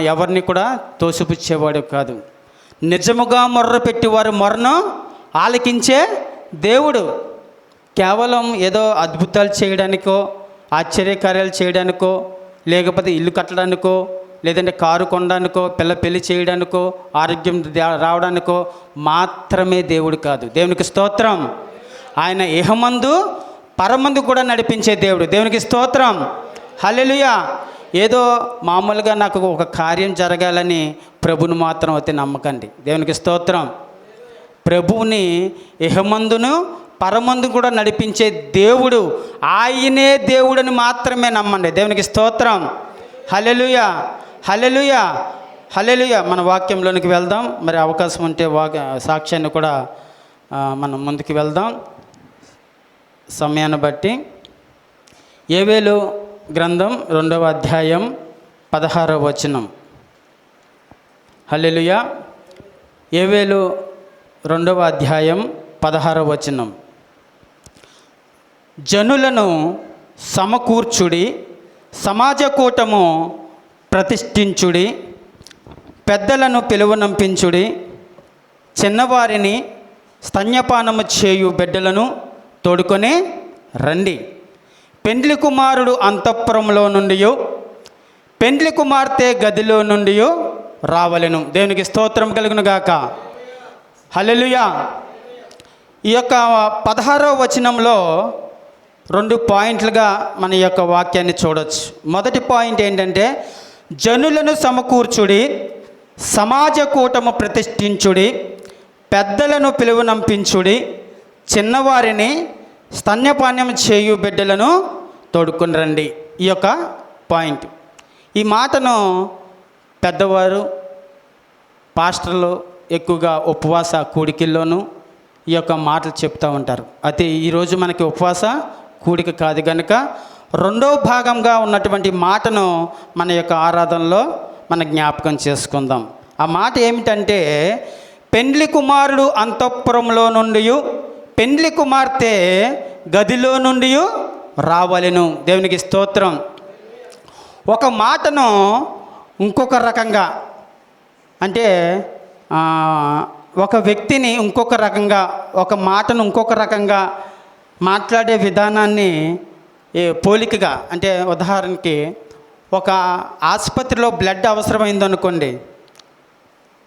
ఎవరిని కూడా తోసిపుచ్చేవాడు కాదు. నిజముగా మొర్ర పెట్టి వారి ఆలకించే దేవుడు. కేవలం ఏదో అద్భుతాలు చేయడానికో ఆశ్చర్యకార్యాలు చేయడానికో లేకపోతే ఇల్లు కట్టడానికో లేదంటే కారు కొనడానికో పిల్ల పెళ్ళి చేయడానికో ఆరోగ్యం రావడానికో మాత్రమే దేవుడు కాదు. దేవునికి స్తోత్రం. ఆయన ఇహమందు పరమందు కూడా నడిపించే దేవుడు. దేవునికి స్తోత్రం. హలెలుయా ఏదో మామూలుగా నాకు ఒక కార్యం జరగాలని ప్రభుని మాత్రం అయితే నమ్మకండి. దేవునికి స్తోత్రం. ప్రభువుని ఇహమందును పరమందు కూడా నడిపించే దేవుడు ఆయనే దేవుడని మాత్రమే నమ్మండి. దేవునికి స్తోత్రం. హలెలుయ హలెలుయ హలెలుయ మన వాక్యంలోనికి వెళ్దాం. మరి అవకాశం ఉంటే వాక్య సాక్ష్యాన్ని కూడా మనం ముందుకు వెళ్దాం. సమయాన్ని బట్టి. ఏవేలు గ్రంథం రెండవ అధ్యాయం పదహారవ వచనం. హల్లెలుయ. ఏవేలు రెండవ అధ్యాయం పదహారవ వచనం. జనులను సమకూర్చుడి సమాజ కూటము ప్రతిష్ఠించుడి పెద్దలను పిలువనంపించుడి చిన్నవారిని స్తన్యపానము చేయు బిడ్డలను తోడుకొని రండి. పెండ్లి కుమారుడు అంతఃపురంలో నుండియో పెండ్లి కుమార్తె గదిలో నుండియో రావలెను. దేవునికి స్తోత్రం కలుగునుగాక హలలుయా ఈ యొక్క పదహారో వచనంలో రెండు పాయింట్లుగా మన యొక్క వాక్యాన్ని చూడొచ్చు. మొదటి పాయింట్ ఏంటంటే జనులను సమకూర్చుడి సమాజ కూటము ప్రతిష్ఠించుడి పెద్దలను పిలువనంపించుడి చిన్నవారిని స్తన్యపాన్యం చేయు బిడ్డలను తోడుకుని రండి ఈ యొక్క పాయింట్. ఈ మాటను పెద్దవారు పాస్టర్లు ఎక్కువగా ఉపవాస కూడికల్లోనూ ఈ యొక్క మాటలు చెప్తూ ఉంటారు. అయితే ఈరోజు మనకి ఉపవాస కూడిక కాదు కనుక రెండో భాగంగా ఉన్నటువంటి మాటను మన యొక్క ఆరాధనలో మన జ్ఞాపకం చేసుకుందాం. ఆ మాట ఏమిటంటే పెండ్లి కుమారుడు అంతఃపురంలో నుండి పెండ్లి కుమార్తె గదిలో నుండి రావలను. దేవునికి స్తోత్రం. ఒక మాటను ఇంకొక రకంగా అంటే ఒక వ్యక్తిని ఇంకొక రకంగా ఒక మాటను ఇంకొక రకంగా మాట్లాడే విధానాన్ని పోలికగా అంటే ఉదాహరణకి ఒక ఆసుపత్రిలో బ్లడ్ అవసరమైందనుకోండి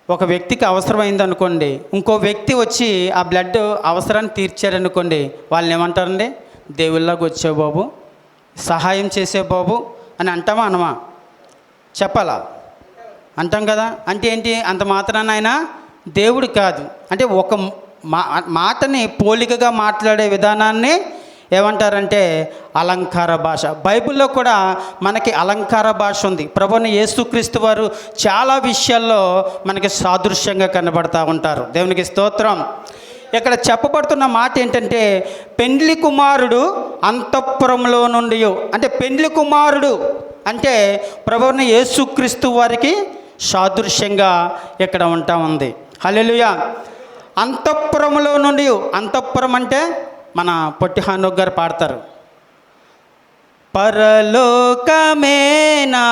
ఒక వ్యక్తికి అవసరమైంది అనుకోండి ఇంకో వ్యక్తి వచ్చి ఆ బ్లడ్ అవసరాన్ని తీర్చారనుకోండి వాళ్ళని ఏమంటారండి? దేవుళ్ళకి వచ్చే బాబు సహాయం చేసే బాబు అని అంటామా అనమా? చెప్పాలా? అంటాం కదా. అంటే ఏంటి? అంత మాత్రాన ఆయన దేవుడు కాదు. అంటే ఒక మా మాటని పోలికగా మాట్లాడే విధానాన్ని ఏమంటారంటే అలంకార భాష. బైబిల్లో కూడా మనకి అలంకార భాష ఉంది. ప్రభుని యేసుక్రీస్తు వారు చాలా విషయాల్లో మనకి సాదృశ్యంగా కనబడతా ఉంటారు. దేవునికి స్తోత్రం. ఇక్కడ చెప్పబడుతున్న మాట ఏంటంటే పెండ్లి కుమారుడు అంతఃపురంలో నుండి అంటే పెండ్లి కుమారుడు అంటే ప్రభుని యేసుక్రీస్తు వారికి సాదృశ్యంగా ఇక్కడ ఉంటా ఉంది. హల్లెలూయా! అంతఃపురంలో నుండి అంతఃపురం అంటే మన పొట్టి హానోక్ గారు పాడతారు. పరలోకమే నా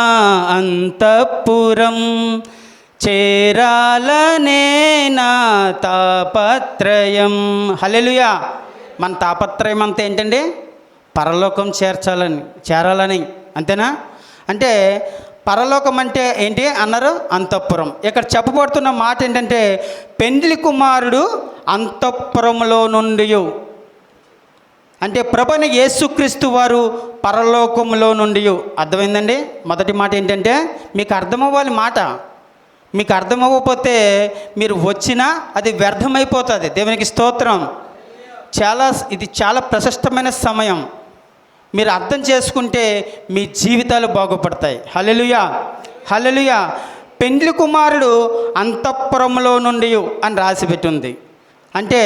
అంతఃపురం చేరాలనే నా తాపత్రయం? హలెలుయా మన తాపత్రయం అంతా ఏంటండి? పరలోకం చేర్చాలని చేరాలని అంతేనా? అంటే పరలోకం అంటే ఏంటి అన్నారు? అంతఃపురం. ఇక్కడ చెప్పబడుతున్న మాట ఏంటంటే పెండ్లి కుమారుడు అంతఃపురంలో నుండి అంటే ప్రభని యేసుక్రీస్తు వారు పరలోకంలో నుండి అర్థమైందండి? మొదటి మాట ఏంటంటే మీకు అర్థమవ్వాలి మాట. మీకు అర్థమవ్వకపోతే మీరు వచ్చినా అది వ్యర్థమైపోతుంది. దేవునికి స్తోత్రం. చాలా ఇది చాలా ప్రశస్తమైన సమయం. మీరు అర్థం చేసుకుంటే మీ జీవితాలు బాగుపడతాయి. హలెలుయా హలెలుయా పెండ్లి కుమారుడు అంతఃపురంలో నుండి అని రాసి ఉంది అంటే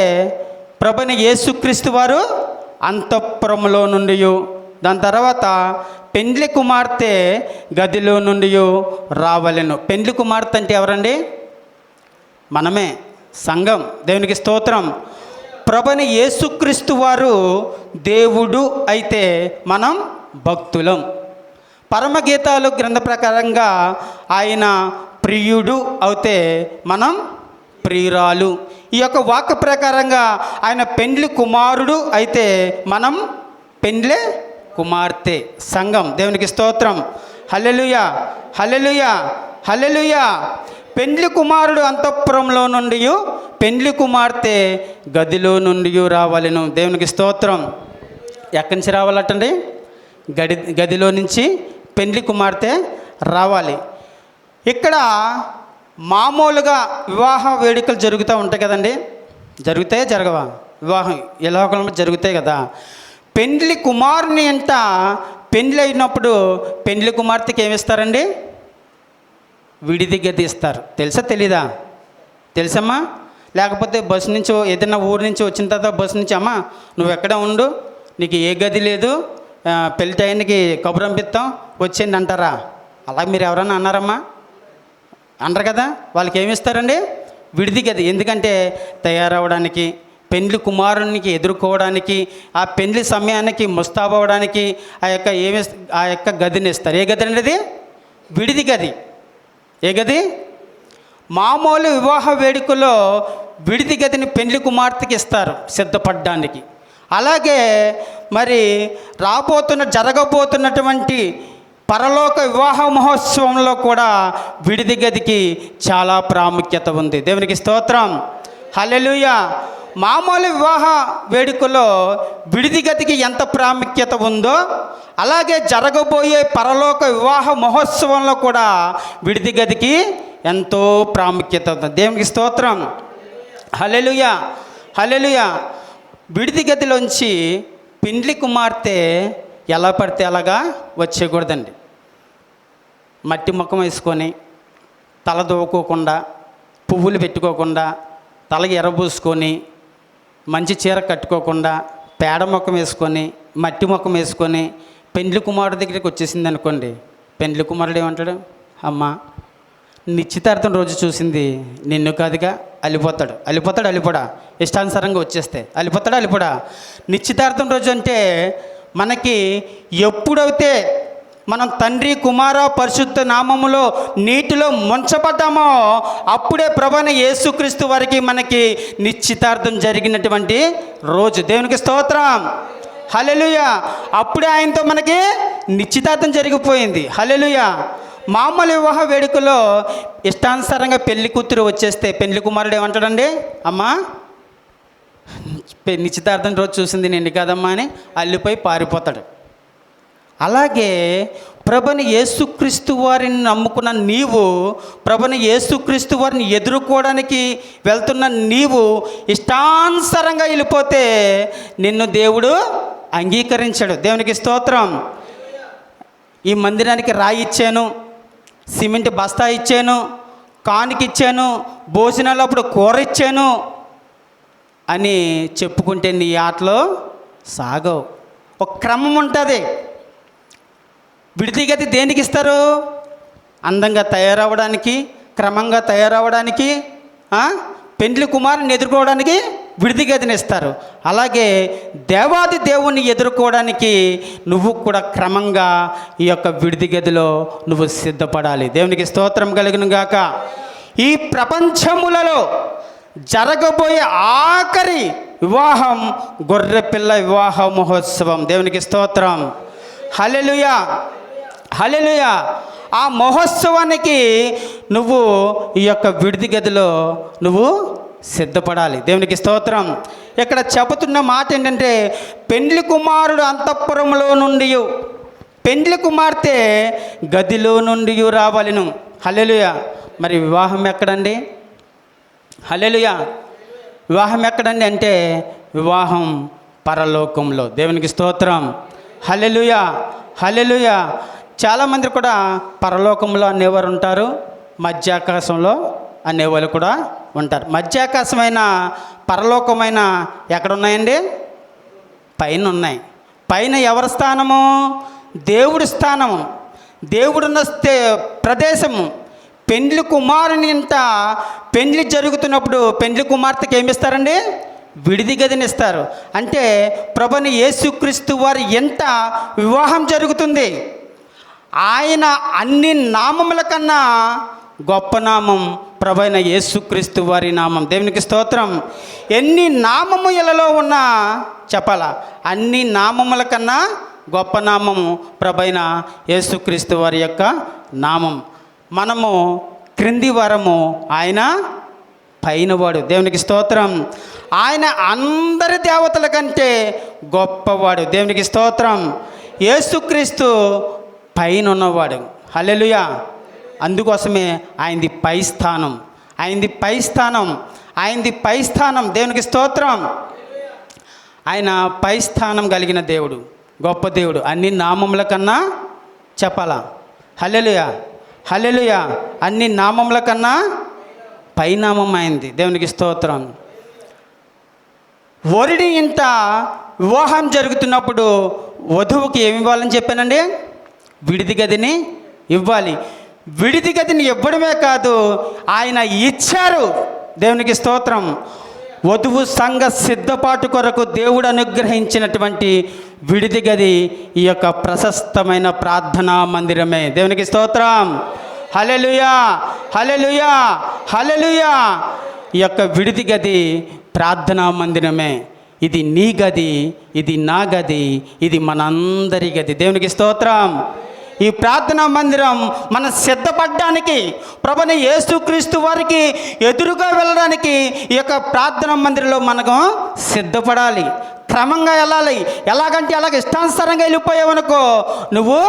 ప్రభుని యేసుక్రీస్తు వారు అంతఃపురంలో నుండి దాని తర్వాత పెండ్లి కుమార్తె గదిలో నుండి రావలెను. పెండ్లి కుమార్తె అంటే ఎవరండి? మనమే. సంఘం. దేవునికి స్తోత్రం. ప్రభుని యేసుక్రీస్తు వారు దేవుడు అయితే మనం భక్తులం. పరమగీతాలు గ్రంథ ప్రకారంగా ఆయన ప్రియుడు అవుతే మనం ప్రియురాలు. ఈ యొక్క వాక్య ప్రకారంగా ఆయన పెండ్లి కుమారుడు అయితే మనం పెండ్లే కుమార్తె సంఘం. దేవునికి స్తోత్రం. హల్లెలుయ హల్లెలుయ హల్లెలుయ. పెండ్లి కుమారుడు అంతఃపురంలో నుండి పెండ్లి కుమార్తె గదిలో నుండి రావాలను. దేవునికి స్తోత్రం. ఎక్కడి నుంచి రావాలటండి? గడి గదిలో నుంచి పెండ్లి కుమార్తె రావాలి. ఇక్కడ మామూలుగా వివాహ వేడుకలు జరుగుతూ ఉంటాయి కదండి? జరుగుతాయి జరగవా? వివాహం ఎలా జరుగుతాయి కదా. పెండ్లి కుమారుని అంట పెండ్లి అయినప్పుడు పెండ్లి కుమార్తెకి ఏమిస్తారండి విడిది గది ఇస్తారు తెలుసా తెలీదా? తెలుసమ్మా? లేకపోతే బస్సు నుంచి ఏదైనా ఊరు నుంచి వచ్చిన తర్వాత బస్సు నుంచి అమ్మా నువ్వు ఎక్కడ ఉండు? నీకు ఏ గది లేదు? పెళ్ళి టైంకి కబురు పంపిస్తాం వచ్చేయండి అంటారా? అలా మీరు ఎవరన్నా అన్నారమ్మా? అంటారు కదా? వాళ్ళకి ఏమిస్తారండి విడిది గది. ఎందుకంటే తయారవడానికి పెండ్లి కుమారునికి ఎదుర్కోవడానికి ఆ పెండ్లి సమయానికి ముస్తాబవడానికి ఆ యొక్క ఏమి ఆ యొక్క గదిని ఇస్తారు. ఏ గది అండి అది? విడిది గది. ఏ గది? మామూలు వివాహ వేడుకలో విడిది గదిని పెండ్లి కుమార్తెకి ఇస్తారు సిద్ధపడడానికి. అలాగే మరి రాబోతున్న జరగబోతున్నటువంటి పరలోక వివాహ మహోత్సవంలో కూడా విడిది గదికి చాలా ప్రాముఖ్యత ఉంది. దేవునికి స్తోత్రం. హలెలుయ మామూలు వివాహ వేడుకలో విడిది గదికి ఎంత ప్రాముఖ్యత ఉందో అలాగే జరగబోయే పరలోక వివాహ మహోత్సవంలో కూడా విడిది గదికి ఎంతో ప్రాముఖ్యత ఉంది. దేవునికి స్తోత్రం. హలెలుయ హలెలుయ విడిది గదిలోంచి పిండ్లి కుమార్తె ఎలా పడితే అలాగా వచ్చేయకూడదండి. మట్టి ముఖం వేసుకొని తల దూకోకుండా పువ్వులు పెట్టుకోకుండా తల ఎర్రబూసుకొని మంచి చీర కట్టుకోకుండా పేడ ముఖం వేసుకొని మట్టి ముఖం వేసుకొని పెండ్లి కుమారుడు దగ్గరికి వచ్చేసింది అనుకోండి పెండ్లి కుమారుడు ఏమంటాడు? అమ్మా నిశ్చితార్థం రోజు చూసింది నిన్ను కాదుగా అలిపోతాడు. అలిపోతాడు అలిపోడా? ఇష్టానుసారంగా వచ్చేస్తే. అలిపోతాడు అలిపోడా? నిశ్చితార్థం రోజు అంటే మనకి ఎప్పుడైతే మనం తండ్రి కుమార పరిశుద్ధ నామములో నీటిలో ముంచబడ్డామో అప్పుడే ప్రభాని యేసుక్రీస్తు వారికి మనకి నిశ్చితార్థం జరిగినటువంటి రోజు. దేవునికి స్తోత్రం. హలెలుయ అప్పుడే ఆయనతో మనకి నిశ్చితార్థం జరిగిపోయింది. హలెలుయ మామూలు వివాహ వేడుకలో ఇష్టానుసారంగా పెళ్ళి కూతురు వచ్చేస్తే పెళ్ళి కుమారుడు ఏమంటాడండి? అమ్మా? నిశ్చితార్థం రోజు చూసింది నిండి కదమ్మా అని అల్లిపోయి పారిపోతాడు. అలాగే ప్రభుని యేసుక్రీస్తు వారిని నమ్ముకున్న నీవు ప్రభుని యేసుక్రీస్తు వారిని ఎదుర్కోవడానికి వెళ్తున్న నీవు ఇష్టానుసారంగా వెళ్ళిపోతే నిన్ను దేవుడు అంగీకరించాడు. దేవునికి స్తోత్రం. ఈ మందిరానికి రాయి ఇచ్చాను సిమెంట్ బస్తా ఇచ్చాను కానుకిచ్చాను భోజనాలప్పుడు భోజనాలు అప్పుడు కూర ఇచ్చాను అని చెప్పుకుంటే నీ ఆటలో సాగవు. ఒక క్రమం ఉంటుంది. విడిదిగతి దేనికి ఇస్తారు? అందంగా తయారవడానికి క్రమంగా తయారవడానికి పెండ్లి కుమారుని ఎదుర్కోవడానికి విడిది గదిని ఇస్తారు. అలాగే దేవాది దేవుణ్ణి ఎదుర్కోవడానికి నువ్వు కూడా క్రమంగా ఈ యొక్క విడిది గదిలో నువ్వు సిద్ధపడాలి. దేవునికి స్తోత్రం కలిగిన గాక. ఈ ప్రపంచములలో జరగబోయే ఆఖరి వివాహం గొర్రెపిల్ల వివాహ మహోత్సవం. దేవునికి స్తోత్రం. హలెలుయా హలెలుయా ఆ మహోత్సవానికి నువ్వు ఈ యొక్క విడిది గదిలో నువ్వు సిద్ధపడాలి. దేవునికి స్తోత్రం. ఇక్కడ చెబుతున్న మాట ఏంటంటే పెండ్లి కుమారుడు అంతఃపురంలో నుండి పెండ్లి కుమార్తె గదిలో నుండి రావాలను. హలెలుయ మరి వివాహం ఎక్కడండి? హల్లెలూయా. వివాహం ఎక్కడండి అంటే వివాహం పరలోకంలో. దేవునికి స్తోత్రం. హలెలుయ హల్లెలూయా. చాలామంది కూడా పరలోకంలో అనేవారు ఉంటారు. మధ్యాకాశంలో అనేవాళ్ళు కూడా ఉంటారు. మధ్యాకాశమైన పరలోకమైన ఎక్కడ ఉన్నాయండి పైన ఉన్నాయి పైన ఎవరి స్థానము? దేవుడి స్థానము. దేవుడున్న ప్రదేశము. పెండ్లి కుమారుని ఇంత పెండ్లి జరుగుతున్నప్పుడు పెండ్లి కుమార్తెకి ఏమిస్తారండి విడిది గదిని ఇస్తారు. అంటే ప్రభుని యేసుక్రీస్తు వారి ఎంత వివాహం జరుగుతుంది? ఆయన అన్ని నామముల కన్నా గొప్ప నామం ప్రభైన యేసుక్రీస్తు వారి నామం. దేవునికి స్తోత్రం. ఎన్ని నామములలో ఉన్నా చెప్పాల అన్ని నామముల కన్నా గొప్ప నామము ప్రభైన యేసుక్రీస్తు వారి యొక్క నామం. మనము క్రింది వరము ఆయన పైనవాడు. దేవునికి స్తోత్రం. ఆయన అందరి దేవతల కంటే గొప్పవాడు. దేవునికి స్తోత్రం. యేసుక్రీస్తు పైన ఉన్నవాడు హలెలుయా అందుకోసమే ఆయనది పై స్థానం. ఆయనది పై స్థానం. ఆయనది పై స్థానం. దేవునికి స్తోత్రం. ఆయన పై స్థానం కలిగిన దేవుడు. గొప్ప దేవుడు. అన్ని నామముల కన్నా చెప్పాలా? హల్లెలూయా. హలెలుయ అన్ని నామముల కన్నా పైనామం అయింది. దేవునికి స్తోత్రం. వరుడి ఇంట వివాహం జరుగుతున్నప్పుడు వధువుకి ఏమి ఇవ్వాలని చెప్పానండి? విడిది గదిని ఇవ్వాలి. విడిది గదిని ఇవ్వడమే కాదు ఆయన ఇచ్చారు. దేవునికి స్తోత్రం. వధువు సంఘ సిద్ధపాటు కొరకు దేవుడు అనుగ్రహించినటువంటి విడిది గది ఈ యొక్క ప్రశస్తమైన ప్రార్థనా మందిరమే. దేవునికి స్తోత్రం. హలెలుయా హలెలుయా హలెలుయా ఈ యొక్క విడిది గది ప్రార్థనా మందిరమే. ఇది నీ గది ఇది నా గది ఇది మనందరి గది. దేవునికి స్తోత్రం. ఈ ప్రార్థనా మందిరం మనం సిద్ధపడడానికి ప్రభుని యేసుక్రీస్తు వారికి ఎదురుగా వెళ్ళడానికి ఈ యొక్క ప్రార్థనా మందిరంలో మనకు సిద్ధపడాలి. క్రమంగా వెళ్ళాలి. ఎలాగంటే అలాగ ఇష్టానుసారంగా వెళ్ళిపోయావనుకో నువ్వు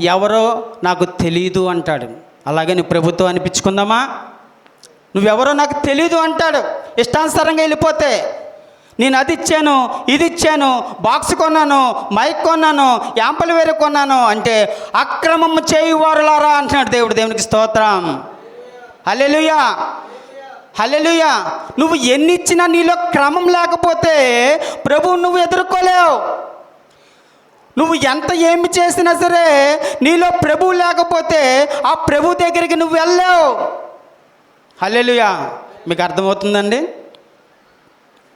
ఎవరో నాకు తెలియదు అంటాడు. అలాగే నువ్వు ప్రభుత్వం అనిపించుకుందామా? నువ్వెవరో నాకు తెలీదు అంటాడు. ఇష్టానుసారంగా వెళ్ళిపోతే నేను అది ఇచ్చాను ఇది ఇచ్చాను బాక్స్ కొన్నాను మైక్ కొన్నాను యాంపలు వేరే కొన్నాను అంటే అక్రమం చేయువారులారా అంటున్నాడు దేవుడు దేవునికి స్తోత్రం. హలెలుయా హలెలుయా నువ్వు ఎన్ని ఇచ్చినా నీలో క్రమం లేకపోతే ప్రభువు నువ్వు ఎదుర్కోలేవు. నువ్వు ఎంత ఏమి చేసినా సరే నీలో ప్రభు లేకపోతే ఆ ప్రభు దగ్గరికి నువ్వు వెళ్ళావు హలెలుయా మీకు అర్థమవుతుందండి?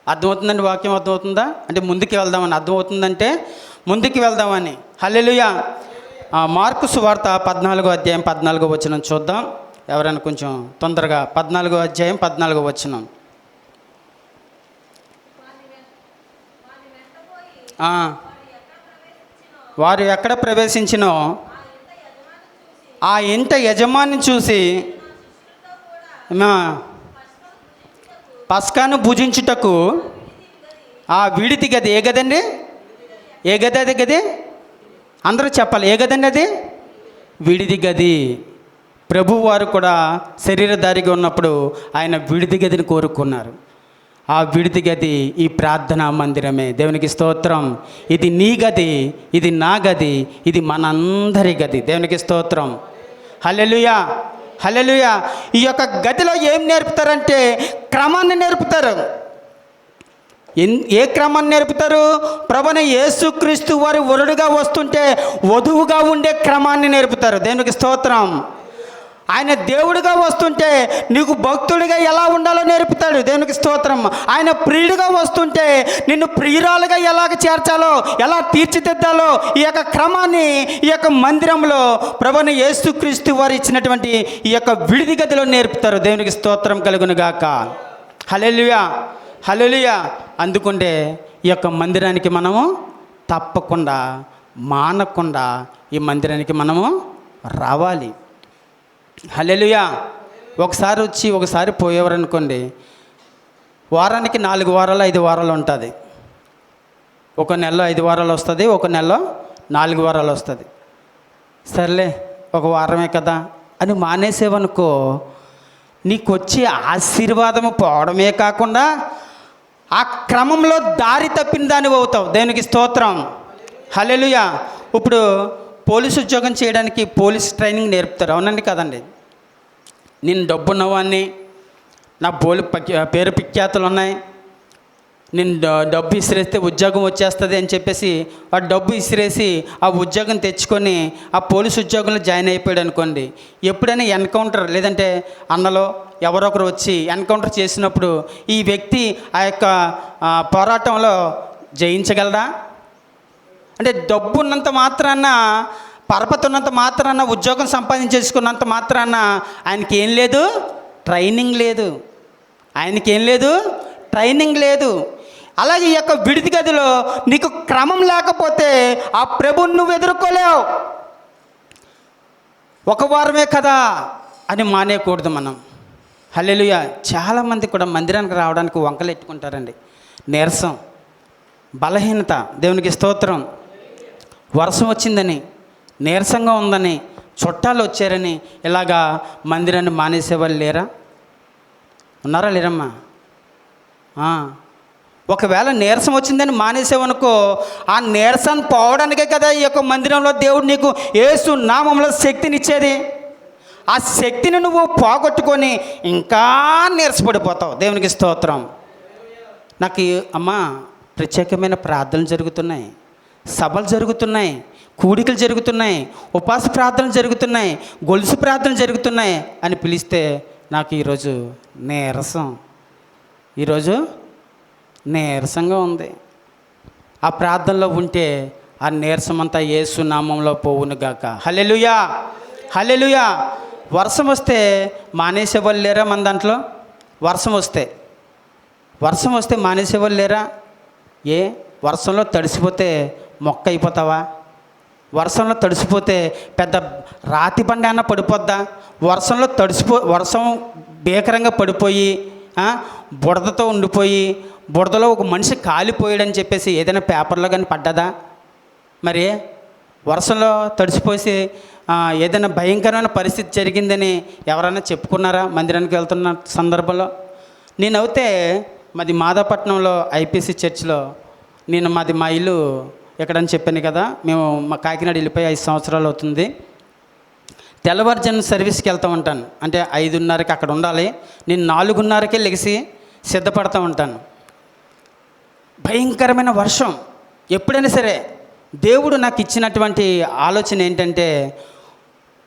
అర్థమవుతుందండి వాక్యం అర్థమవుతుందా? అంటే ముందుకు వెళ్దామని. అర్థమవుతుందంటే ముందుకు వెళ్దామని. హల్లెలుయా. మార్కు సువార్త పద్నాలుగో అధ్యాయం పద్నాలుగో వచనం చూద్దాం. ఎవరైనా కొంచెం తొందరగా పద్నాలుగో అధ్యాయం పద్నాలుగో వచనం. వారు ఎక్కడ ప్రవేశించినో ఆ ఇంట యజమాని చూసి మా పస్కాను భుజించుటకు ఆ విడిది గది ఏ గదండి? ఏ గది అది గది? అందరూ చెప్పాలి ఏ గదండి అది? విడిది గది. ప్రభు వారు కూడా శరీరధారిగా ఉన్నప్పుడు ఆయన విడిది గదిని కోరుకున్నారు. ఆ విడిది గది ఈ ప్రార్థనా మందిరమే. దేవునికి స్తోత్రం. ఇది నీ గది ఇది నా గది ఇది మనందరి గది. దేవునికి స్తోత్రం. హల్లెలూయా. హలలుయ ఈ యొక్క గదిలో ఏం నేర్పుతారంటే క్రమాన్ని నేర్పుతారు. ఎన్ ఏ క్రమాన్ని నేర్పుతారు? ప్రభుని యేసుక్రీస్తు వారి వరుడుగా వస్తుంటే వధువుగా ఉండే క్రమాన్ని నేర్పుతారు. దేవునికి స్తోత్రం. ఆయన దేవుడిగా వస్తుంటే నీకు భక్తుడిగా ఎలా ఉండాలో నేర్పుతాడు దేవునికి స్తోత్రం. ఆయన ప్రియుడిగా వస్తుంటే నిన్ను ప్రియురాలుగా ఎలాగ చేర్చాలో ఎలా తీర్చిదిద్దాలో ఈ యొక్క క్రమాన్ని ఈ యొక్క మందిరంలో ప్రభుని యేసుక్రీస్తు వారు ఇచ్చినటువంటి ఈ యొక్క విడిది గదిలో నేర్పుతారు. దేవునికి స్తోత్రం కలుగునుగాక. హలెలుయా హలెలుయా అందుకుంటే ఈ యొక్క మందిరానికి మనము తప్పకుండా మానకుండా ఈ మందిరానికి మనము రావాలి. హలెలుయా ఒకసారి వచ్చి ఒకసారి పోయేవారనుకోండి వారానికి నాలుగు వారాలు ఐదు వారాలు ఉంటుంది. ఒక నెలలో ఐదు వారాలు వస్తుంది ఒక నెలలో నాలుగు వారాలు వస్తుంది. సర్లే ఒక వారమే కదా అని మానేసేవనుకో నీకు వచ్చే ఆశీర్వాదము పోవడమే కాకుండా ఆ క్రమంలో దారి తప్పిన దాన్ని అవుతావు. దేవునికి స్తోత్రం. హలెలుయా ఇప్పుడు పోలీసు ఉద్యోగం చేయడానికి పోలీస్ ట్రైనింగ్ నేర్పుతారు. అవునండి కదండి. నేను డబ్బున్నవాడిని నా బోలు పేరు పిఖ్యాతలు ఉన్నాయి నేను డబ్బు ఇసిరేస్తే ఉద్యోగం వచ్చేస్తుంది అని చెప్పేసి ఆ డబ్బు ఇసిరేసి ఆ ఉద్యోగం తెచ్చుకొని ఆ పోలీస్ ఉద్యోగంలో జాయిన్ అయిపోయాడు అనుకోండి. ఎప్పుడైనా ఎన్కౌంటర్ లేదంటే అన్నలో ఎవరో ఒకరు వచ్చి ఎన్కౌంటర్ చేసినప్పుడు ఈ వ్యక్తి ఆ యొక్క పోరాటంలో జయించగలరా అంటే డబ్బు ఉన్నంత మాత్రాన పరపతున్నంత మాత్రాన ఉద్యోగం సంపాదించేసుకున్నంత మాత్రాన ఆయనకి ఏం లేదు? ట్రైనింగ్ లేదు. ఆయనకి ఏం లేదు? ట్రైనింగ్ లేదు. అలాగే ఈ యొక్క విడిది గదిలో నీకు క్రమం లేకపోతే ఆ ప్రభుని నువ్వు ఎదుర్కోలేవు. ఒక వారమే కదా అని మానేయకూడదు మనం. హల్లెలూయ. చాలామంది కూడా మందిరానికి రావడానికి వంకలు ఎట్టుకుంటారండి నీరసం బలహీనత దేవునికి స్తోత్రం. వర్షం వచ్చిందని నీరసంగా ఉందని చుట్టాలు వచ్చారని ఇలాగా మందిరాన్ని మానేసేవాళ్ళు లేరా? ఉన్నారా లేరమ్మా? ఒకవేళ నీరసం వచ్చిందని మానేసావనుకో ఆ నీరసం పోవడానికే కదా ఈ యొక్క మందిరంలో దేవుడు నీకు ఏసు నామంలో శక్తినిచ్చేది. ఆ శక్తిని నువ్వు పోగొట్టుకొని ఇంకా నీరసపడిపోతావు. దేవునికి స్తోత్రం. నాకు అమ్మ అమ్మా ప్రత్యేకమైన ప్రార్థనలు జరుగుతున్నాయి. సభలు జరుగుతున్నాయి. కూడికలు జరుగుతున్నాయి ఉపాస ప్రార్థనలు జరుగుతున్నాయి గొలుసు ప్రార్థనలు జరుగుతున్నాయి అని పిలిస్తే నాకు ఈరోజు నీరసం. ఈరోజు నీరసంగా ఉంది. ఆ ప్రార్థనలో ఉంటే ఆ నీరసం అంతా ఏసు నామంలో పోవును గాక. హలెలుయా హలెలుయా వర్షం వస్తే మానేసేవాళ్ళు లేరా మన దాంట్లో? వర్షం వస్తే. వర్షం వస్తే మానేసేవాళ్ళు లేరా? ఏ? వర్షంలో తడిసిపోతే మొక్క అయిపోతావా? వర్షంలో తడిసిపోతే పెద్ద రాతి బండి అన్న పడిపోద్దా? వర్షంలో తడిసిపో వర్షం భీకరంగా పడిపోయి బుడదతో ఉండిపోయి బుడదలో ఒక మనిషి కాలిపోయాడని చెప్పేసి ఏదైనా పేపర్లో కానీ పడ్డదా? మరి వర్షంలో తడిసిపోసి ఏదైనా భయంకరమైన పరిస్థితి జరిగిందని ఎవరైనా చెప్పుకున్నారా మందిరానికి వెళ్తున్న సందర్భంలో? నేను అయితే మాది మాదాపట్నంలో ఐపీసీ చర్చ్లో నేను మాది మా ఇల్లు ఎక్కడని చెప్పాను కదా మేము మా కాకినాడ వెళ్ళిపోయి ఐదు సంవత్సరాలు అవుతుంది. తెల్లవారుజాము సర్వీస్కి వెళ్తూ ఉంటాను అంటే ఐదున్నరకి అక్కడ ఉండాలి. నేను నాలుగున్నరకే లెగిసి సిద్ధపడతా ఉంటాను భయంకరమైన వర్షం. ఎప్పుడైనా సరే దేవుడు నాకు ఇచ్చినటువంటి ఆలోచన ఏంటంటే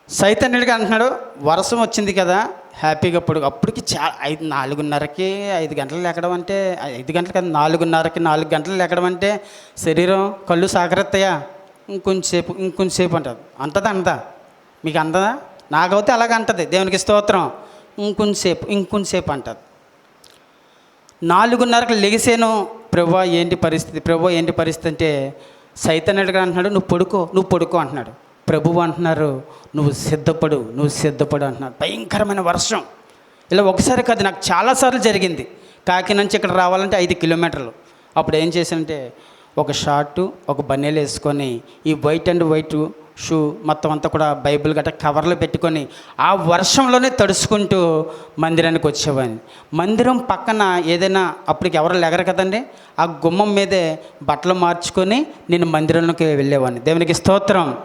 సైతన్యుడిగా అంటున్నాడు వర్షం వచ్చింది కదా హ్యాపీగా అప్పుడు అప్పటికి చా ఐదు నాలుగున్నరకి ఐదు గంటలు లేకడం అంటే ఐదు గంటలు కదా నాలుగున్నరకి నాలుగు గంటలు లేకడం అంటే శరీరం కళ్ళు సాగరెత్తాయా ఇంకొంచెంసేపు ఇంకొంచెంసేపు అంటుంది. అంటదా అంతా మీకు అందదా నాకైతే అలాగ అంటది. దేవునికి స్తోత్రం. ఇంకొంచెంసేపు ఇంకొంచెంసేపు అంటది. నాలుగున్నరకు లెగిసాను ప్రభా ఏంటి పరిస్థితి? ప్రభా ఏంటి పరిస్థితి అంటే సైతన్యుడిగా అంటున్నాడు నువ్వు పడుకో నువ్వు పడుకో అంటున్నాడు. ప్రభువు అంటున్నారు నువ్వు సిద్ధపడు నువ్వు సిద్ధపడు అంటున్నారు. భయంకరమైన వర్షం. ఇలా ఒకసారి కాదు నాకు చాలాసార్లు జరిగింది. కాకి నుంచి ఇక్కడ రావాలంటే ఐదు కిలోమీటర్లు. అప్పుడు ఏం చేశానంటే ఒక షార్టు ఒక బన్నీలు వేసుకొని ఈ వైట్ అండ్ వైట్ షూ మొత్తం అంతా కూడా బైబిల్ గట్రా కవర్లో పెట్టుకొని ఆ వర్షంలోనే తడుచుకుంటూ మందిరానికి వచ్చేవాడిని. మందిరం పక్కన ఏదైనా అప్పటికి ఎవరు లేగరు కదండి? ఆ గుమ్మం మీదే బట్టలు మార్చుకొని నేను మందిరంలోకి వెళ్ళేవాడిని. దేవునికి స్తోత్రం.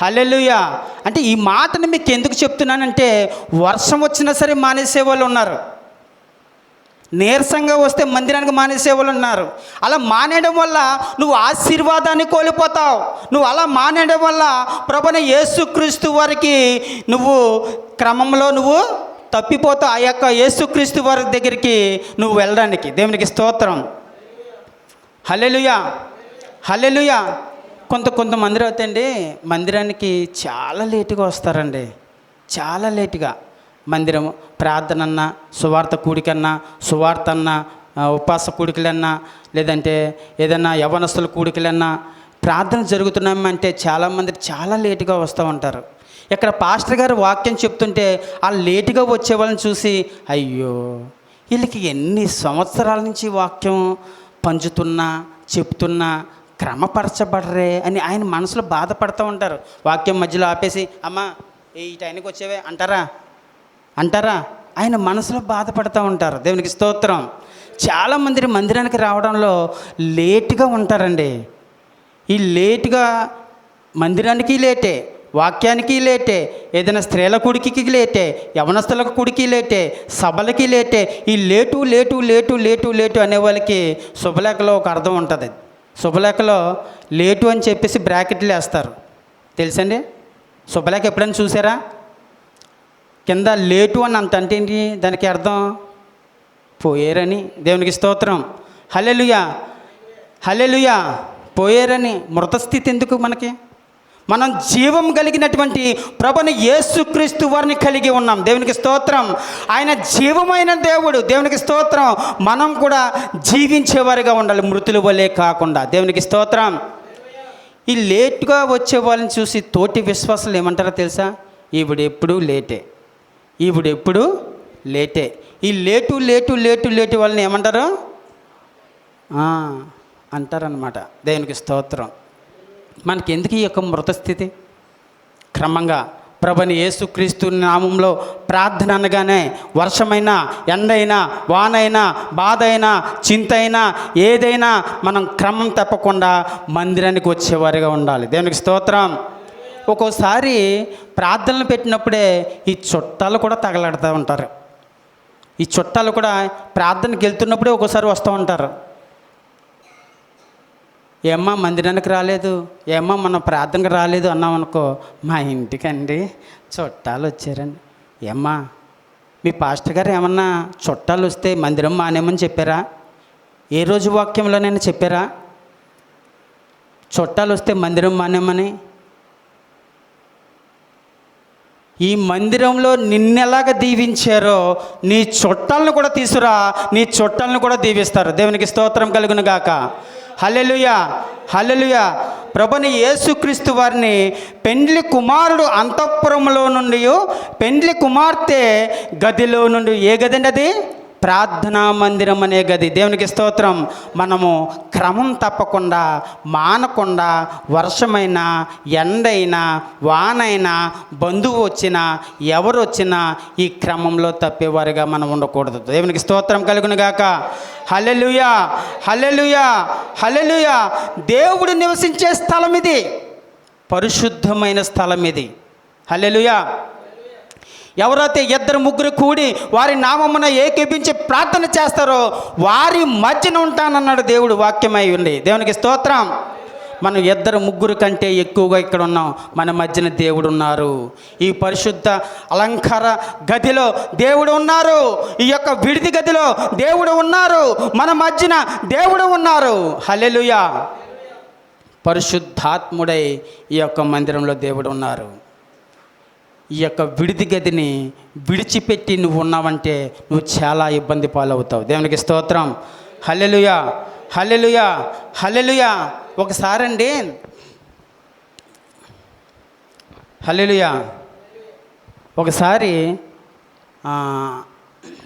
హల్లెలూయా. అంటే ఈ మాటను మీకు ఎందుకు చెప్తున్నానంటే వర్షం వచ్చినా సరే మానేసే వాళ్ళు ఉన్నారు. నీరసంగా వస్తే మందిరానికి మానేసే వాళ్ళు ఉన్నారు. అలా మానేయడం వల్ల నువ్వు ఆశీర్వాదాన్ని కోల్పోతావు. నువ్వు అలా మానేయడం వల్ల ప్రభున యేసుక్రీస్తు వారికి నువ్వు క్రమంలో నువ్వు తప్పిపోతావు. ఆ యొక్క యేసుక్రీస్తు వారి దగ్గరికి నువ్వు వెళ్ళడానికి. దేవునికి స్తోత్రం. హల్లెలూయా. హల్లెలూయా. కొంత కొంతమంది అవుతాయండి మందిరానికి చాలా లేటుగా వస్తారండి. చాలా లేటుగా. మందిరం ప్రార్థన అన్నా సువార్త కూడికన్నా సువార్త అన్నా ఉపాస ఉపవాస కూడికలన్నా లేదంటే ఏదన్నా యవనస్తుల కూడికలన్నా ప్రార్థన జరుగుతున్నామంటే చాలామంది చాలా లేటుగా వస్తూ ఉంటారు. ఇక్కడ పాస్టర్ గారు వాక్యం చెప్తుంటే ఆ లేటుగా వచ్చే వాళ్ళని చూసి అయ్యో వీళ్ళకి ఎన్ని సంవత్సరాల నుంచి వాక్యం పంచుతున్నా చెప్తున్నా క్రమపరచబడరే అని ఆయన మనసులో బాధపడుతూ ఉంటారు. వాక్యం మధ్యలో ఆపేసి అమ్మా ఈ టైంకి వచ్చేవే అంటారా? అంటారా? ఆయన మనసులో బాధపడుతూ ఉంటారు. దేవునికి స్తోత్రం. చాలామంది మందిరానికి రావడంలో లేటుగా ఉంటారండి. ఈ లేటుగా మందిరానికి లేటే వాక్యానికి లేటే ఏదైనా స్త్రీల కుడికి లేటే యవనస్తుల కుడికి లేటే సభలకి లేటే ఈ late late late late late అనే వాళ్ళకి శుభలేఖలో ఒక అర్థం ఉంటుంది. శుభలేఖలో లేటు అని చెప్పేసి బ్రాకెట్లు వేస్తారు. తెలుసండి? శుభలేఖ ఎప్పుడైనా చూసారా? కింద లేటు అని అంత అంటే ఏంటి? దానికి అర్థం పోయారని. దేవునికి స్తోత్రం. Hallelujah hallelujah పోయారని. మృతస్థితి ఎందుకు మనకి? మనం జీవం కలిగినటువంటి ప్రభుని యేసుక్రీస్తు వారిని కలిగి ఉన్నాం. దేవునికి స్తోత్రం. ఆయన జీవమైన దేవుడు. దేవునికి స్తోత్రం. మనం కూడా జీవించేవారిగా ఉండాలి. మృతుల వలె కాకుండా. దేవునికి స్తోత్రం. ఈ లేట్గా వచ్చే వాళ్ళని చూసి తోటి విశ్వాసాలు ఏమంటారో తెలుసా? ఈవిడ లేటే. ఈవిడ ఎప్పుడు లేటే. ఈ లేటు లేటు లేటు లేటు వాళ్ళని ఏమంటారు? అంటారనమాట దేవునికి స్తోత్రం. మనకి ఎందుకు ఈ యొక్క మృతస్థితి? క్రమంగా ప్రభుని యేసుక్రీస్తు నామంలో ప్రార్థన అనగానే వర్షమైనా ఎండైనా వానైనా బాధ అయినా చింత అయినా ఏదైనా మనం క్రమం తప్పకుండా మందిరానికి వచ్చేవారిగా ఉండాలి. దేవునికి స్తోత్రం. ఒక్కోసారి ప్రార్థనలు పెట్టినప్పుడే ఈ చుట్టాలు కూడా తగలడుతూ ఉంటారు. ఈ చుట్టాలు కూడా ప్రార్థనకి వెళ్తున్నప్పుడే ఒక్కోసారి వస్తూ ఉంటారు. ఏమ్మా మందిరానికి రాలేదు? ఏమ్మా మన ప్రార్థనకు రాలేదు అన్నాం అనుకో మా ఇంటికండి చుట్టాలు వచ్చారండి. ఏమ్మా మీ పాస్టర్ గారు ఏమన్నా చుట్టాలు వస్తే మందిరం మానేమని చెప్పారా? ఏ రోజు వాక్యంలోనైనా చెప్పారా? చుట్టాలు వస్తే మందిరం మానేమని? ఈ మందిరంలో నిన్నెలాగ దీవించారో నీ చుట్టాలను కూడా తీసురా నీ చుట్టాలను కూడా దీవిస్తారు. దేవునికి స్తోత్రం కలుగును గాక. హల్లెలూయా హల్లెలూయా. ప్రభుని యేసుక్రీస్తు వారిని పెండ్లి కుమారుడు అంతఃపురంలో నుండి పెండ్లి కుమార్తె గదిలో నుండి ఏ గది అండి అది? ప్రార్థనా మందిరం అనే గది. దేవునికి స్తోత్రం. మనము క్రమం తప్పకుండా మానకుండా వర్షమైన ఎండైనా వానైనా బంధువు వచ్చినా ఎవరు వచ్చినా ఈ క్రమంలో తప్పేవారిగా మనం ఉండకూడదు. దేవునికి స్తోత్రం కలుగును గాక. హలెలుయా హలెలుయా దేవుడు నివసించే స్థలం ఇది పరిశుద్ధమైన స్థలం ఇది హలెలుయా ఎవరైతే ఇద్దరు ముగ్గురు కూడి వారి నామమున ఏకీపించి ప్రార్థన చేస్తారో వారి మధ్యన ఉంటానన్నాడు దేవుడు వాక్యమై ఉంది దేవునికి స్తోత్రం. మనం ఇద్దరు ముగ్గురు కంటే ఎక్కువగా ఇక్కడ ఉన్నాం. మన మధ్యన దేవుడు ఉన్నారు. ఈ పరిశుద్ధ అలంకార గదిలో దేవుడు ఉన్నారు. ఈ యొక్క విడిది గదిలో దేవుడు ఉన్నారు. మన మధ్యన దేవుడు ఉన్నారు. హల్లెలూయా. పరిశుద్ధాత్ముడై ఈ యొక్క మందిరంలో దేవుడు ఉన్నారు. ఈ యొక్క విడిది గదిని విడిచిపెట్టి నువ్వు ఉన్నావంటే నువ్వు చాలా ఇబ్బంది పాలవుతావు. దేవునికి స్తోత్రం. హల్లెలుయా హల్లెలుయా హల్లెలుయా. ఒకసారి అండి. హల్లెలుయా. ఒకసారి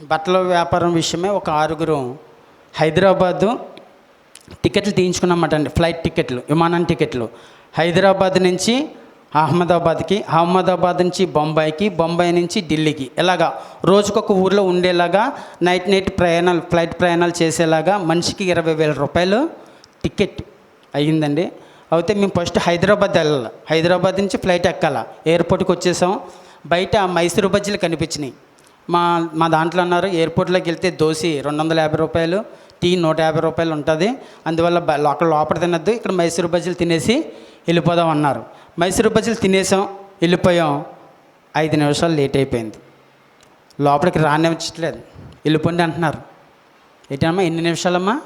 బట్టల వ్యాపారం విషయమే ఒక ఆరుగురు హైదరాబాదు టికెట్లు తీయించుకున్నమాట అండి ఫ్లైట్ టికెట్లు విమానం టికెట్లు. హైదరాబాద్ నుంచి అహ్మదాబాద్కి అహ్మదాబాద్ నుంచి బొంబాయికి బొంబాయి నుంచి ఢిల్లీకి ఇలాగా రోజుకొక ఊర్లో ఉండేలాగా నైట్ నైట్ ప్రయాణాలు ఫ్లైట్ ప్రయాణాలు చేసేలాగా మనిషికి ఇరవై వేల రూపాయలు టికెట్ అయ్యిందండి. అయితే మేము ఫస్ట్ హైదరాబాద్ వెళ్ళాలి. హైదరాబాద్ నుంచి ఫ్లైట్ ఎక్కాల. ఎయిర్పోర్ట్కి వచ్చేసాం. బయట మైసూరు బజ్జీలు కనిపించినాయి. మా మా దాంట్లో అన్నారు ఎయిర్పోర్ట్లోకి వెళ్తే దోశ రెండు వందల యాభై రూపాయలు టీ నూట యాభై రూపాయలు ఉంటుంది. అందువల్ల అక్కడ లోపల తినద్దు ఇక్కడ మైసూరు బజ్జీలు తినేసి వెళ్ళిపోదాం అన్నారు. మైసూరు బజ్జీలు తినేసాం వెళ్ళిపోయాం. ఐదు నిమిషాలు లేట్ అయిపోయింది. లోపలికి రానివ్వట్లేదు. వెళ్ళిపోండి అంటున్నారు. ఏంటమ్మా ఎన్ని నిమిషాలమ్మా?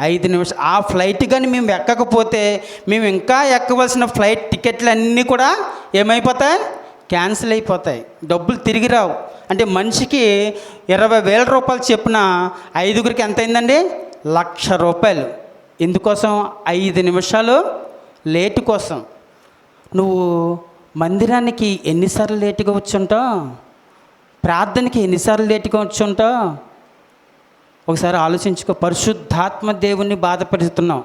ఐదు నిమిషాలు ఆ ఫ్లైట్ కానీ మేము ఎక్కకపోతే మేము ఇంకా ఎక్కవలసిన ఫ్లైట్ టికెట్లు అన్నీ కూడా ఏమైపోతాయి? క్యాన్సిల్ అయిపోతాయి. డబ్బులు తిరిగి రావు. అంటే మనిషికి ఇరవై వేల రూపాయలు చెప్పిన ఐదుగురికి ఎంత అయిందండి? లక్ష రూపాయలు. ఎందుకోసం? ఐదు నిమిషాలు లేటు కోసం. నువ్వు మందిరానికి ఎన్నిసార్లు లేటుగా వచ్చుంటావు? ప్రార్థనకి ఎన్నిసార్లు లేటుగా వచ్చుంటావు? ఒకసారి ఆలోచించుకో. పరిశుద్ధాత్మ దేవుణ్ణి బాధపడుతున్నావు.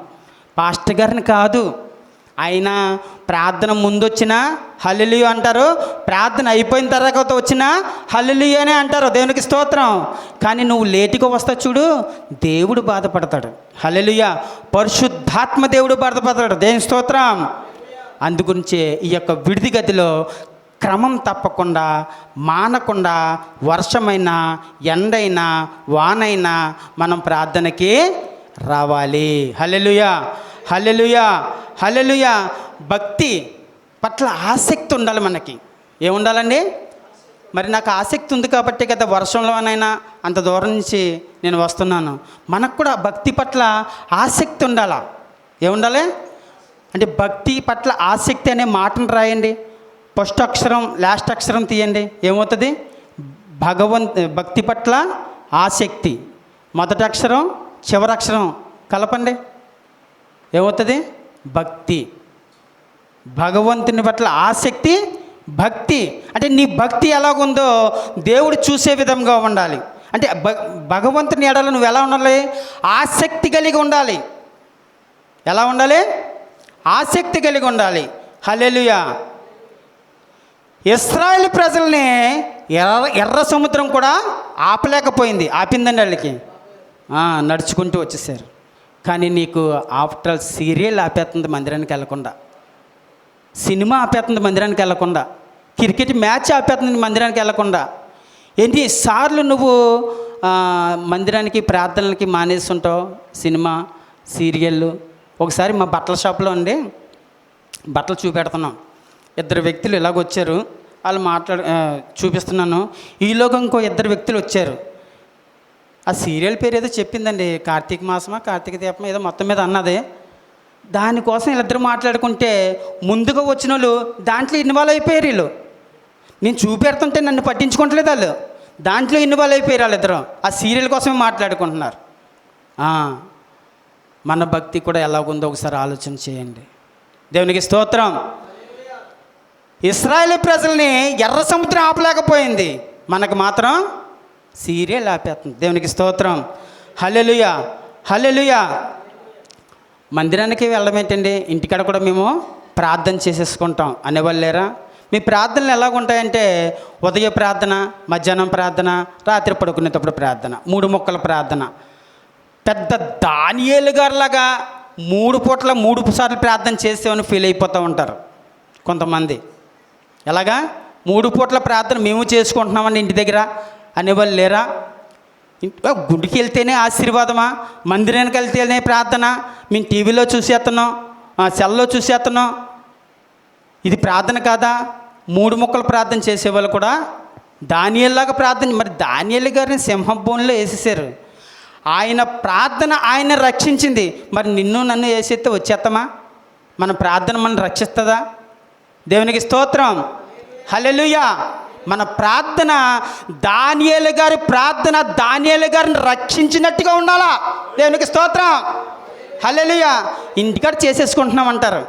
పాస్టర్ గారిని కాదు. ఆయన ప్రార్థన ముందు వచ్చినా హల్లెలూయా అంటారు. ప్రార్థన అయిపోయిన తర్వాత వచ్చినా హల్లెలూయా అంటారు. దేవునికి స్తోత్రం. కానీ నువ్వు లేటుగా వస్తా చూడు దేవుడు బాధపడతాడు. హల్లెలూయా. పరిశుద్ధాత్మ దేవుడు బాధపడతాడు. దేవుని స్తోత్రం. అందుగురించే ఈ యొక్క విడిది గదిలో క్రమం తప్పకుండా మానకుండా వర్షమైనా ఎండైనా వానైనా మనం ప్రార్థనకి రావాలి. హలెలుయా హలెలుయా హలెలుయా భక్తి పట్ల ఆసక్తి ఉండాలి మనకి. ఏముండాలండి? మరి నాకు ఆసక్తి ఉంది కాబట్టి కదా వర్షంలోనైనా అంత దూరం నుంచి నేను వస్తున్నాను. మనకు కూడా భక్తి పట్ల ఆసక్తి ఉండాలా? ఏముండాలి? అంటే భక్తి పట్ల ఆసక్తి అనే మాటను రాయండి. ఫస్ట్ అక్షరం లాస్ట్ అక్షరం తీయండి. ఏమవుతుంది? భగవంత్ భక్తి పట్ల ఆసక్తి. మొదటి అక్షరం చివరి అక్షరం కలపండి. ఏమవుతుంది? భక్తి. భగవంతుని పట్ల ఆసక్తి భక్తి. అంటే నీ భక్తి ఎలాగుందో దేవుడు చూసే విధంగా ఉండాలి. అంటే భ భగవంతుని ఎడలు నువ్వు ఎలా ఉండాలి? ఆసక్తి కలిగి ఉండాలి. ఎలా ఉండాలి? ఆసక్తి కలిగి ఉండాలి. హలెలుయా ఇస్రాయల్ ప్రజల్ని ఎర్ర ఎర్ర సముద్రం కూడా ఆపలేకపోయింది ఆపిందండి వాళ్ళకి. నడుచుకుంటూ వచ్చేసారు. కానీ నీకు ఆఫ్టర్ సీరియల్ ఆపేస్తుంది మందిరానికి వెళ్ళకుండా. సినిమా ఆపేస్తుంది మందిరానికి వెళ్ళకుండా. క్రికెట్ మ్యాచ్ ఆపేస్తుంది మందిరానికి వెళ్ళకుండా. ఎన్ని సార్లు నువ్వు మందిరానికి ప్రార్థనలకి మానేస్తుంటావు సినిమా సీరియళ్ళు? ఒకసారి మా బట్టల షాప్లో ఉండి బట్టలు చూపెడుతున్నాం. ఇద్దరు వ్యక్తులు ఇలాగొచ్చారు వాళ్ళు మాట్లాడు చూపిస్తున్నాను. ఈలోగా ఇంకో ఇద్దరు వ్యక్తులు వచ్చారు. ఆ సీరియల్ పేరు ఏదో చెప్పిందండి. కార్తీక మాసమా కార్తీక దీపమా ఏదో మొత్తం మీద అన్నది. దానికోసం వీళ్ళిద్దరు మాట్లాడుకుంటే ముందుగా వచ్చిన వాళ్ళు దాంట్లో ఇన్వాల్వ్ అయిపోయారు వీళ్ళు. నేను చూపెడుతుంటే నన్ను పట్టించుకుంటలేదు వాళ్ళు. దాంట్లో ఇన్వాల్వ్ అయిపోయారు వాళ్ళిద్దరు. ఆ సీరియల్ కోసమే మాట్లాడుకుంటున్నారు. మన భక్తి కూడా ఎలాగుందో ఒకసారి ఆలోచన చేయండి. దేవునికి స్తోత్రం. ఇస్రాయేల్ ప్రజల్ని ఎర్ర సముద్రం ఆపలేకపోయింది. మనకు మాత్రం సీరియల్ ఆపేస్తుంది. దేవునికి స్తోత్రం. హలెలుయ హలెలుయ మందిరానికి వెళ్ళడం ఏంటండి? ఇంటికాడ కూడా మేము ప్రార్థన చేసేసుకుంటాం. అనేవాళ్ళు లేరా మీ ప్రార్థనలు ఎలాగుంటాయంటే ఉదయ ప్రార్థన మధ్యాహ్నం ప్రార్థన రాత్రి పడుకునేటప్పుడు ప్రార్థన మూడు మొక్కల ప్రార్థన. పెద్ద దానియేలు గారిలాగా మూడు పూట్ల మూడు సార్లు ప్రార్థన చేసేవని ఫీల్ అయిపోతూ ఉంటారు కొంతమంది. ఎలాగా? మూడు పూట్ల ప్రార్థన మేము చేసుకుంటున్నామండి ఇంటి దగ్గర. అనేవాళ్ళు లేరా? గుడికి వెళ్తేనే ఆశీర్వాదమా? మందిరానికి వెళ్తేనే ప్రార్థన? మేము టీవీలో చూసేస్తున్నాం. సెల్లో చూసేస్తున్నాం. ఇది ప్రార్థన కాదా? మూడు ముక్కలు ప్రార్థన చేసేవాళ్ళు కూడా దానియల్లాగా ప్రార్థన. మరి దానియల్ గారిని సింహభూమిలో వేసేసారు. ఆయన ప్రార్థన ఆయన రక్షించింది. మరి నిన్ను నన్ను వేసేస్తే వచ్చేస్తామా మన ప్రార్థన మనం రక్షిస్తుందా? దేవునికి స్తోత్రం. హల్లెలూయా. మన ప్రార్థన దానియేలు గారి ప్రార్థన దానియేలు గారిని రక్షించినట్టుగా ఉండాలా? దేవునికి స్తోత్రం. హల్లెలూయా. ఇంటికాడ చేసేసుకుంటున్నాం అంటారు.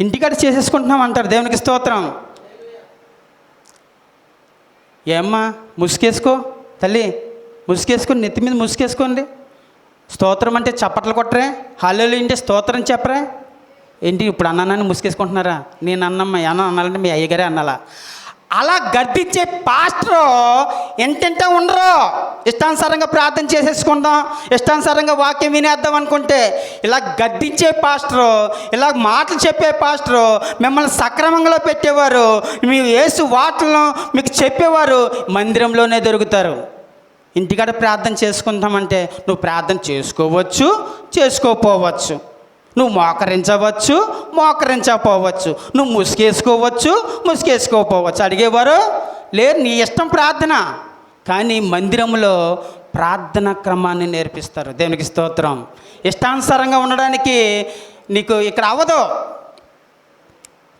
ఇంటికాడ చేసేసుకుంటున్నాం అంటారు. దేవునికి స్తోత్రం. ఏమ్మా ముసుకేసుకో తల్లి. ముసుకేసుకొని నెత్తి మీద ముసుకేసుకోండి స్తోత్రం అంటే చప్పట్లు కొట్టరే. హల్లు అంటే స్తోత్రం చెప్పరే. ఏంటి ఇప్పుడు అన్నానని ముసుకేసుకుంటున్నారా నేను అన్నమ్మ అన్న అన్నాలంటే మీ అయ్యగారే అన్నాలా? అలా గర్దించే పాస్టర్ ఎంటెంటే ఉండరు? ఇష్టానుసారంగా ప్రార్థన చేసేసుకుందాం. ఇష్టానుసారంగా వాక్యం వినేద్దాం అనుకుంటే ఇలా గద్దించే పాస్టర్ ఇలా మాటలు చెప్పే పాస్టర్ మిమ్మల్ని సక్రమంలో పెట్టేవారు మీ యేసు వాటలను మీకు చెప్పేవారు మందిరంలోనే దొరుకుతారు. ఇంటికాడ ప్రార్థన చేసుకుందామంటే నువ్వు ప్రార్థన చేసుకోవచ్చు చేసుకోపోవచ్చు నువ్వు మోకరించవచ్చు మోకరించకపోవచ్చు. నువ్వు ముసుగేసుకోవచ్చు ముసుగేసుకోపోవచ్చు అడిగేవారు లేరు నీ ఇష్టం ప్రార్థన. కానీ మందిరంలో ప్రార్థన క్రమాన్ని నేర్పిస్తారు. దేవునికి స్తోత్రం. ఇష్టానుసారంగా ఉండడానికి నీకు ఇక్కడ అవ్వదు.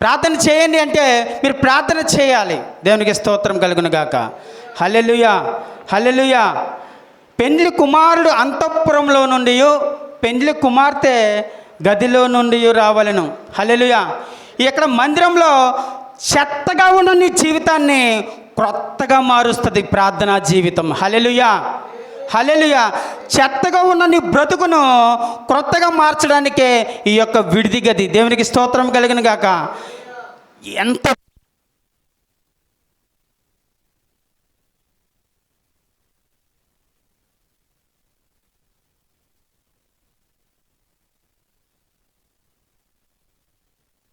ప్రార్థన చేయండి అంటే మీరు ప్రార్థన చేయాలి. దేవునికి స్తోత్రం కలుగును గాక హలెలుయా హలెలుయా పెండ్లి కుమారుడు అంతఃపురంలో నుండి పెండ్లి కుమార్తె గదిలో నుండి రావాలను. హలెలుయా ఇక్కడ మందిరంలో చెత్తగా ఉన్న నీ జీవితాన్ని క్రొత్తగా మారుస్తుంది ప్రార్థనా జీవితం. హలెలుయా హలెలుయా చెత్తగా ఉన్న నీ బ్రతుకును క్రొత్తగా మార్చడానికే ఈ యొక్క విడిది గది. దేవునికి స్తోత్రం కలిగిన గాక ఎంత